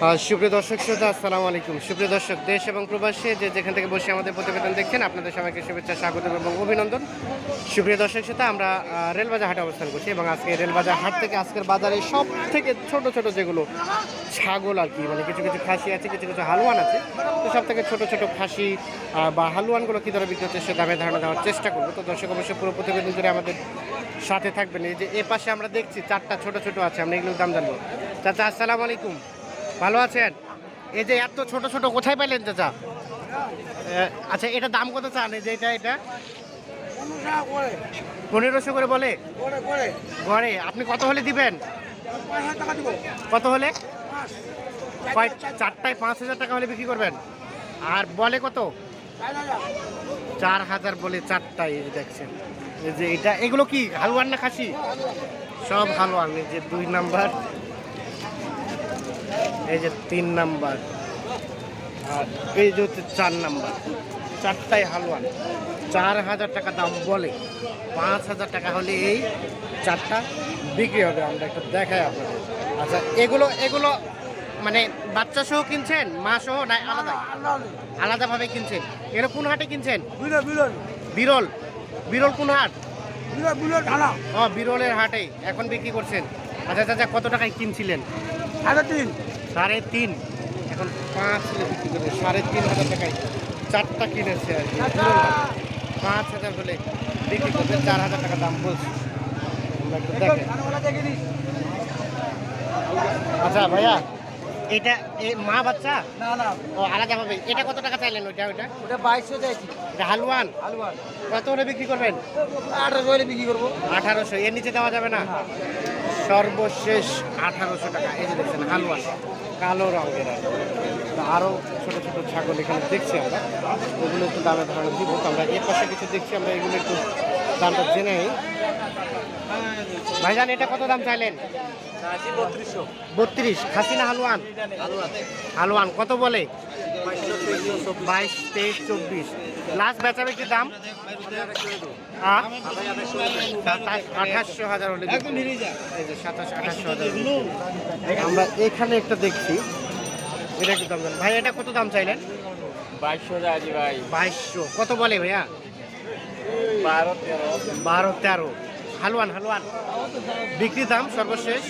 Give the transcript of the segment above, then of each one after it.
সুপ্রিয় দর্শক শ্রোতা, আসসালামু আলাইকুম। সুপ্রিয় দর্শক, দেশ এবং প্রবাসী যে যেখান থেকে বসে আমাদের প্রতিবেদন দেখছেন, আপনাদের সবাইকে শুভেচ্ছা, স্বাগত এবং অভিনন্দন। সুপ্রিয় দর্শক শ্রোতা, আমরা রেলবাজার হাটে অবস্থান করছি এবং আজকে রেলবাজার হাট থেকে আজকের বাজারে সব থেকে ছোট ছোট যেগুলো ছাগল আর কি মানে কিছু কিছু খাসি আছে, কিছু কিছু হালুয়ান আছে, তো সব থেকে ছোট ছোট খাসি বা হালুয়ানগুলো কী ধরে বিক্রি হচ্ছে সে দামে ধারণা দেওয়ার চেষ্টা করব। তো দর্শক অবশ্যই পুরো প্রতিবেদন করে আমাদের সাথে থাকবেন। এই যে এ পাশে আমরা দেখছি, চারটা ছোট ছোট আছে, আমরা এগুলোর দাম জানব। চাচা, আসসালামু আলাইকুম। ভালো আছেন? এই যে এত ছোট ছোট কোথায় পাইলেন চাচা? আচ্ছা এটা দাম কত চান? এই যে এটা এটা? পনেরোশো করে। বলে? ঘরে আপনি কত হলে দিবেন? কত হলে? চারটায় পাঁচ হাজার টাকা হলে বিক্রি করবেন। আর বলে কত? চার হাজার। বলে চারটায় দেখছেন। এই যে এটা এগুলো কি হালুয়ান না খাসি? সব হালুয়ান এই যে দুই নাম্বার। এই যে তিন নাম্বার আর এই যে হচ্ছে চার নাম্বার চারটাই হালুয়ান। চার হাজার টাকা দাম বলে পাঁচ হাজার টাকা হলে এই চারটা বিক্রি হবে আমরা একটু দেখাই আপনাদের। আচ্ছা এগুলো এগুলো মানে বাচ্চা সহ কিনছেন মা সহ না আলাদা? আলাদাভাবে কিনছেন। এগুলো কোন হাটে কিনছেন? বিরল বিরল। কোন হাট? ও বিরলের হাটে। এখন বিক্রি করছেন। আচ্ছা চাচা কত টাকায় কিনছিলেন? সাড়ে তিন। এখন পাঁচ বিক্রি করবে। সাড়ে তিন হাজার টাকায় চারটা কিনেছে আর কি। পাঁচ হাজার হলে বিক্রি করবে। চার হাজার টাকা দাম বলছে। আচ্ছা ভাইয়া এটা মা বাচ্চা? না না। ও আলাদা হবে। এটা কত টাকা চাইলেন ওইটা ওইটা? ওটা বাইশশো চাইছি। এটা হালুয়ান? আলুয়ান কত হলে বিক্রি করবেন? আঠারো হলে বিক্রি করব। আঠারোশো। এর নিচে দেওয়া যাবে না। সর্বশেষ আঠারোশো টাকা। এই যে দেখছেন হালুয়ান কালো রঙের আরও ছোট ছোট ছাগল এখানে দেখছি আমরা। ওগুলো একটু দামে ধারণা দিব আমরা এর পাশে কিছু দেখছি আমরা এগুলো একটু দামটা জেনে। ভাইজান এটা কত দাম চাইলেন? বত্রিশ। খাসি না হালুয়ান? হালুয়ান কত বলে? বাইশ তেইশ চব্বিশ। লাস্ট বেচাবে কি দাম আঠাশশো হাজার হলে এই যে সাতাশ আঠাশশো হাজার আমরা এখানে একটা দেখছি। এটা একটু দাম। ভাই এটা কত দাম চাইলেন? বাইশশো যাচ্ছি ভাই। বাইশশো। কত বলে ভাইয়া? বারো তেরো। বারো তেরো। হালুয়ান হালুয়ান। বিক্রি দাম সর্বশেষ?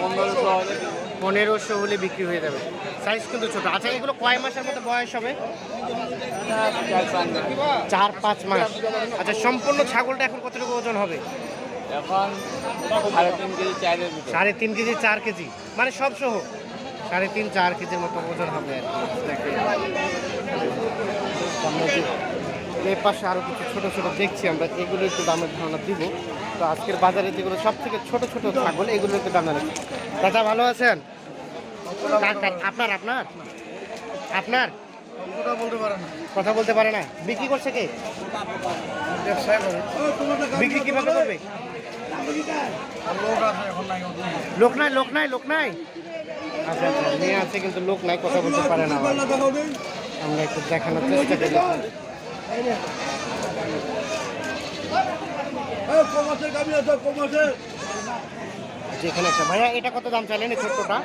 পনেরোশো পনেরোশো হলে বিক্রি হয়ে যাবে। সাইজ কিন্তু ছোট। আচ্ছা এগুলো কয় মাসের মতো বয়স হবে? চার পাঁচ মাস। আচ্ছা সম্পূর্ণ ছাগলটা এখন কতটুকু ওজন হবে? এখন সাড়ে তিন কেজি চার কেজি। মানে সব সহ। সাড়ে তিন চার কেজির মতো ওজন হবে আর কি। এর পাশে আরও কিছু ছোট ছোট দেখছি আমরা এগুলো একটু দামের ধারণা দিব। তো আজকের বাজারে যেগুলো সব থেকে ছোট ছোট ছাগল এগুলো একটু দাম জানেন দাদা ভালো আছেন? আপনার আপনার? আপনার? কথা বলতে পারে না। বিক্রি করছে কে? বিক্রি কীভাবে করবে? লোক নাই লোক নাই লোক নাই? আচ্ছা আচ্ছা মেয়ে আছে কিন্তু লোক নাই কথা বলতে পারে না। আমরা একটু দেখানোর চেষ্টা করি। যেখানে আছে। ভাইয়া এটা কত দাম চাইলেন ছোট্টটা?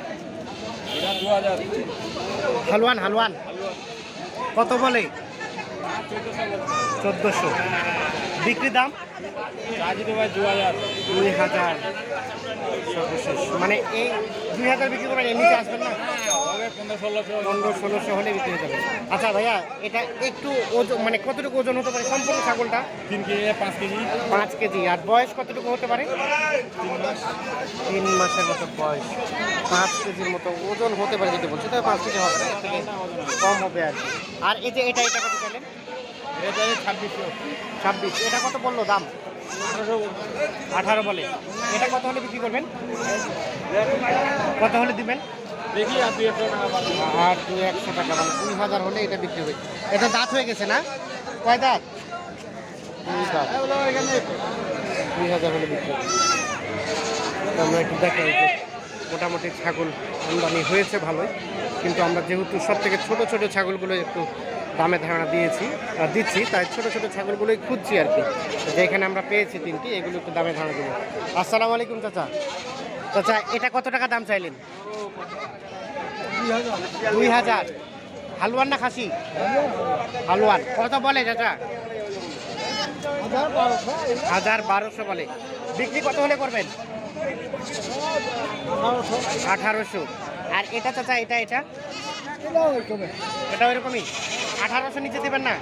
হালুয়ান হালুয়ান কত বলে? চোদ্দোশো। বিক্রি দাম? দুই হাজার। সর্বশেষ। মানে এই দুই হাজার বিক্রি করবেন এমনিতে আসবেন না? পনেরো ষোলোশো হলে বিক্রি হয়ে যাবে। আচ্ছা ভাইয়া এটা একটু ওজন মানে কতটুকু ওজন হতে পারে? সম্পূর্ণ ছাগলটা? তিন কেজি পাঁচ কেজি। পাঁচ কেজি। আর বয়স কতটুকু হতে পারে? তিন মাস মাসের মতো বয়স। পাঁচ কেজির মতো ওজন হতে পারে যদি বলছে তবে পাঁচ কেজি হবে কম হবে আর কি। আর এই যে এটা এটা কত চাইলেন? এটা ছাব্বিশশো ছাব্বিশ এটা কত বলল দাম? আঠারো বলে। এটা কত হলে বিক্রি করবেন? কত হলে দিবেন? দেখি আর দুই একশো টাকা আর দু একশো টাকা মানে দুই হাজার হলে এটা বিক্রি হবে। এটা দাঁত হয়ে গেছে না? কয় দাঁত? দুই দাঁত। দুই হাজার হলে বিক্রি হবে। আমরা একটু দেখাই মোটামুটি ছাগল আমদানি হয়েছে ভালোই। কিন্তু আমরা যেহেতু সব থেকে ছোটো ছোটো ছাগলগুলো একটু দামে ধারণা দিয়েছি আর দিচ্ছি, তাই ছোটো ছোটো ছাগলগুলোই খুঁজছি আর কি। যেখানে আমরা পেয়েছি তিনটি, এগুলো একটু দামে ধারণা দেবো। আসসালামু আলাইকুম, চাচা। চাচা, এটা কত টাকা দাম চাইলেন? দুই হাজার। হালুয়ান না খাসি? হালুয়ান কত বলে, চাচা? হাজার বারোশো বলে। বিক্রি কত হলে করবেন? আঠারোশো। আর এটা, চাচা, এটা এটা? এটা ওইরকমই আঠারোশো নিচে দেবেন না?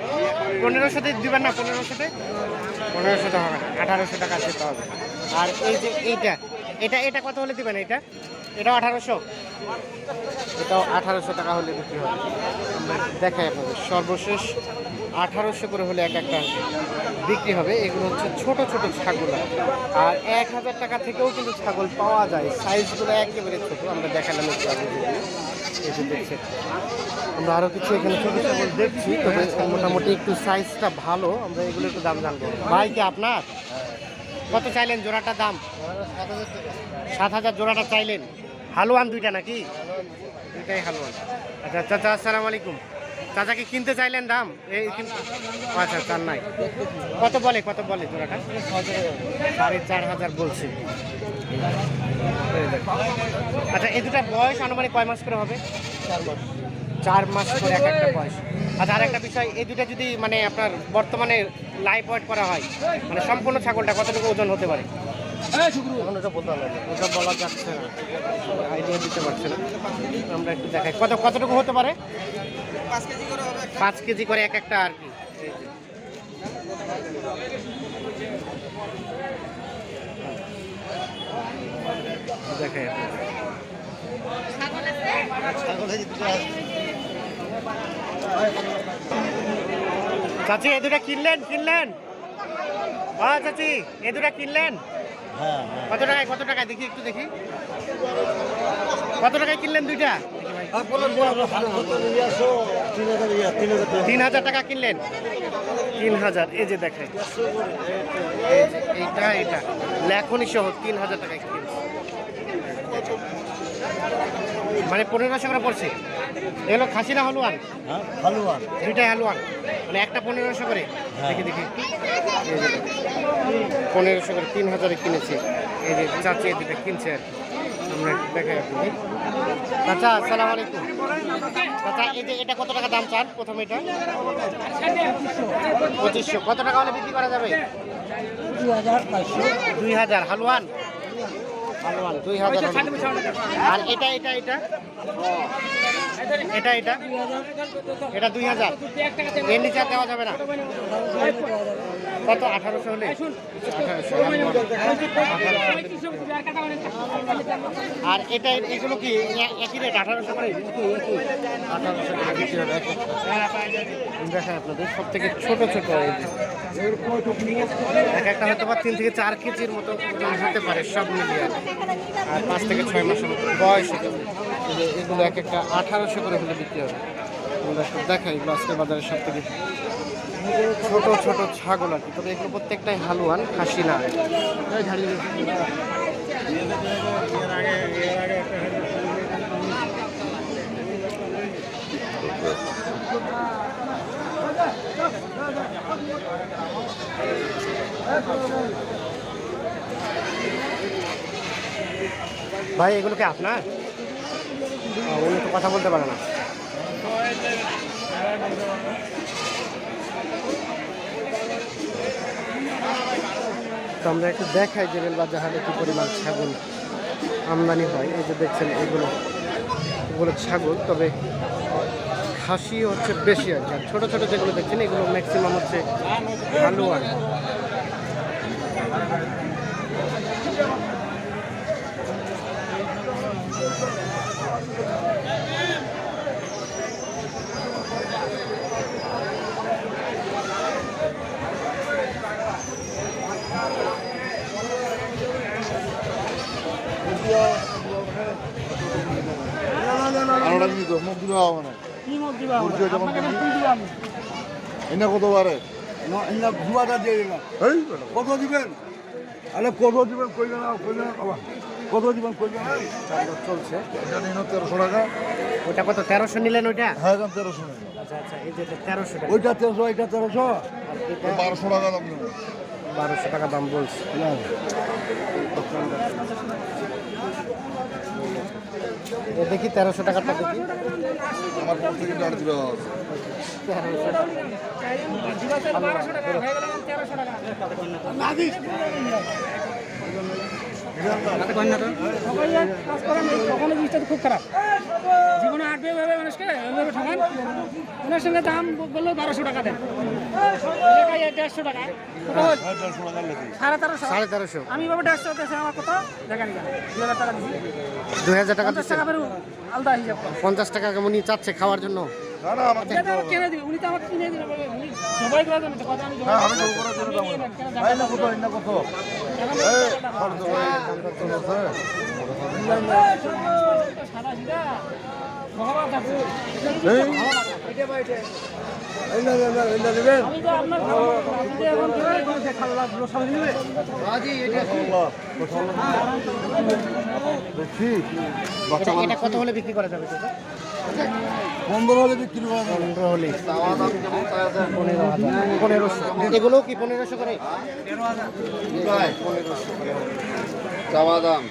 পনেরোশোতে দিবেন না পনেরোশোতে? পনেরোশোতে হবে না আঠারোশো টাকা দিতে হবে। আর এই যে এইটা এটা এটা কত হলে দিবেন এটা? এটাও আঠারোশো? এটাও আঠারোশো টাকা হলে বিক্রি হবে। দেখাই আপনাদের সর্বশেষ আঠারোশো করে হলে এক একটা বিক্রি হবে। এগুলো হচ্ছে ছোট ছোট ছাগল। আর এক হাজার টাকা থেকেও কিন্তু ছাগল পাওয়া যায়। সাইজগুলো একেবারে ছোট। আমরা দেখালাম একটু আগে। যে দেখছেন আমরা আরও কিছু এখানে ছোটো ছাগল দেখছি, তবে মোটামুটি একটু সাইজটা ভালো। আমরা এগুলো একটু দাম জানব। ভাই, কি আপনার? কত চাইলেন জোড়াটা দাম? সাত হাজার জোড়াটা চাইলেন। হালুয়ান দুইটা নাকি? দুইটাই হালুয়ান আচ্ছা চাচা, আসসালামু আলাইকুম। চাচাকে কিনতে চাইলেন দাম? এই আচ্ছা চার নাই। কত বলে কত বলে জোড়াটা? সাড়ে চার হাজার বলছে। আচ্ছা এই দুটার বয়স আনুমানিক কয় মাস করে হবে? চার মাস করে এক একটা বয়স। আচ্ছা আর একটা বিষয় এই দুটা যদি মানে আপনার বর্তমানে লাইভ ওয়েট করা হয় মানে সম্পূর্ণ ছাগলটা কতটুকু ওজন হতে পারে? ওটা বলা যাচ্ছে না। আইডিয়া দিতে পারছে না। আমরা একটু দেখাই কত কতটুকু হতে পারে? পাঁচ কেজি করে এক একটা আর কি। চাচি, এ দুটা কিনলেন কিনলেন? হ্যাঁ চাচি, এ দুটা কিনলেন? কত টাকায় কত টাকায়? দেখি, একটু দেখি। কত টাকায় কিনলেন দুইটা? তিন হাজার টাকা কিনলেন। তিন হাজার, এই যে যে, এইটা এইটা। লেখনি সহ তিন হাজার টাকায় কিনছে মানে পনেরোশো করে পড়ছে। এগুলো খাসি না হলুয়ান। হালুয়ান। দুইটাই হালুয়ান। মানে একটা পনেরোশো করে দেখি দেখি। দেখো। পনেরোশো করে তিন হাজারে কিনেছে। এই যে চাচি দুটা কিনছে। আর আমরা দেখাই আপনি চাচা আসসালামু আলাইকুম। চাচা এই যে এটা কত টাকা দাম চান? প্রথমে এটা। পঁচিশশো। কত টাকা হলে বিক্রি করা যাবে? দুই হাজার দুই হাজার। হালুয়ান হালুয়ান? দুই হাজার আর এটা এটা এটা? এটা এটা? এটা দুই হাজার। এর নিচে দেওয়া যাবে না। কত আঠারোশো হলে আর এটা এগুলো কি একই রেট আঠারোশো করে? আঠারোশো টাকা বিক্রি হবে দেখাই আপনাদের সব থেকে ছোট ছোট এক একটা হয়তো বা তিন থেকে চার কেজির মতো হতে পারে সব মিলিয়ে। আর পাঁচ থেকে ছয় মাসের মতো বয়স এগুলো এক একটা আঠারোশো করে হলে বিক্রি হবে। আমরা দেখাই এগুলো আজকে বাজারে সব থেকে ছোট ছোট ছাগল আর কি। তবে এগুলো প্রত্যেকটাই হালুয়ান, খাসি না। ভাই, এগুলো কি আপনার? উনি তো কথা বলতে পারে না। তো আমরা একটু দেখাই যে রেলবাজার হাটে কী পরিমাণ ছাগল আমদানি হয়। এই যে দেখছেন, এগুলো এগুলো ছাগল, তবে খাসি হচ্ছে বেশি আর আর ছোটো ছোটো যেগুলো দেখছেন, এগুলো ম্যাক্সিমাম হচ্ছে হালুয়া। দিবি তো মুখ দিবে হবে না। দিবি। এনে কত বারে? দুয়াটা দিয়ে দিলাম। এই কত দিবেন? আরে কত দিবেন কইলে না কইলে না বাবা। কত দিবেন কইলে না চলছে। এটা নিন তেরোশো টাকা। ওটা কত তেরোশো নিলেন ওইটা? হ্যাঁ এখান তেরোশো আচ্ছা আচ্ছা এই যে তেরোশো ওইটা তেরোশো এইটা তেরোশো? বারোশো টাকা দাম বারোশো টাকা দাম বলছে। এ দেখি তেরোশো টাকাটা দেখি আমার পর থেকে গাড়ি তেরোশো আওয়াজ। সবাই কাজ করেন কখনো জিনিসটা খুব খারাপ জীবনে আটবে ভাবে মানুষকে ওইভাবে ঠকান ওনার সঙ্গে দাম বলল বারোশো টাকা দেন দেড়শো টাকা সাড়ে তেরোশো সাড়ে তেরোশো আমি দেড়শো আমার কত কেন হাজার টাকা টাকা পঞ্চাশ টাকা উনি চাচ্ছে খাওয়ার জন্য? না না আমার এটা তো দিবে উনি তো আমাকে কিনে দিবে বলে, উনি জবাই করার জন্য কথা আমি জবাই হ্যাঁ, আমি জবাই না কত না কত এই খরচ হয় সিধা ভগবান ঠাকুর এই এই না না না আমি তো আপনার এটা এটা কত হলে বিক্রি করা যাবে? পনেরো হলে বিক্রি করে। পনেরো হলে? পনেরো হাজার। পনেরোশো। এগুলো কি পনেরোশো করে। চাওয়া দাম?